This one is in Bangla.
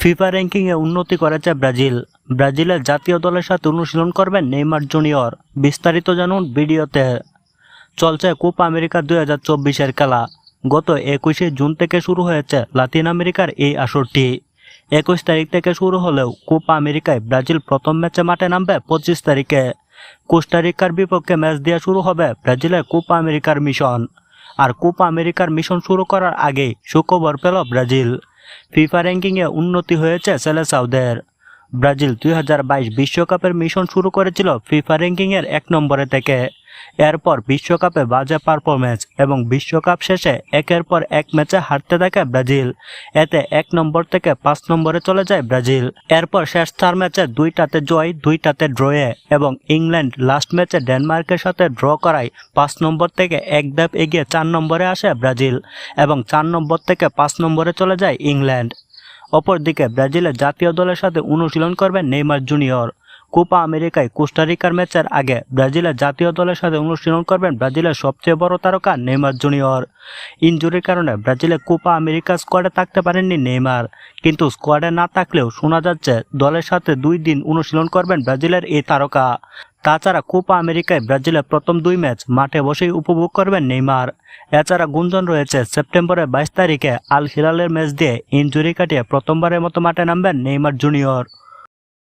ফিফা র্যাঙ্কিংয়ে উন্নতি করেছে ব্রাজিল। ব্রাজিলের জাতীয় দলের সাথে অনুশীলন করবেন নেইমার জুনিয়র। বিস্তারিত জানুন ভিডিওতে। চলছে কোপা আমেরিকা দুই হাজার চব্বিশের খেলা। গত একুশে জুন থেকে শুরু হয়েছে লাতিন আমেরিকার এই আসরটি। একুশ তারিখ থেকে শুরু হলেও কোপা আমেরিকায় ব্রাজিল প্রথম ম্যাচে মাঠে নামবে পঁচিশ তারিখে। কোস্টারিকার বিপক্ষে ম্যাচ দেওয়া শুরু হবে ব্রাজিলের কোপা আমেরিকার মিশন। আর কোপা আমেরিকার মিশন শুরু করার আগেই সুখবর পেল ব্রাজিল। ফিফা র্যাঙ্কিংয়ে উন্নতি হয়েছে সেলেসাউদের। ব্রাজিল দুই বিশ্বকাপের মিশন শুরু করেছিল ফিফা র্যাঙ্কিংয়ের এক নম্বরে থেকে। এরপর বিশ্বকাপে বাজে পারফরমেন্স এবং বিশ্বকাপ শেষে একের পর এক ম্যাচে হারতে থাকে ব্রাজিল। এতে এক নম্বর থেকে পাঁচ নম্বরে চলে যায় ব্রাজিল। এরপর শেষ চার ম্যাচে দুইটাতে জয়, দুইটাতে ড্রয়ে এবং ইংল্যান্ড লাস্ট ম্যাচে ডেনমার্কের সাথে ড্র করায় পাঁচ নম্বর থেকে এক ধাপ এগিয়ে চার নম্বরে আসে ব্রাজিল এবং চার নম্বর থেকে পাঁচ নম্বরে চলে যায় ইংল্যান্ড। অপরদিকে ব্রাজিলের জাতীয় দলের সাথে অনুশীলন করবেন নেইমার জুনিয়র। কোপা আমেরিকায় কোস্টারিকার ম্যাচের আগে ব্রাজিলের জাতীয় দলের সাথে অনুশীলন করবেন ব্রাজিলের সবচেয়ে বড় তারকা নেইমার জুনিয়র। ইনজুরির কারণে ব্রাজিলে কোপা আমেরিকা স্কোয়াডে থাকতে পারেননি নেইমার। কিন্তু স্কোয়াডে না থাকলেও শোনা যাচ্ছে দলের সাথে দুই দিন অনুশীলন করবেন ব্রাজিলের এই তারকা। তাছাড়া কোপা আমেরিকায় ব্রাজিলের প্রথম দুই ম্যাচ মাঠে বসেই উপভোগ করবেন নেইমার। এছাড়া গুঞ্জন রয়েছে, সেপ্টেম্বরের বাইশ তারিখে আল হিলালের ম্যাচ দিয়ে ইনজুরি কাটিয়ে প্রথমবারের মতো মাঠে নামবেন নেইমার জুনিয়র।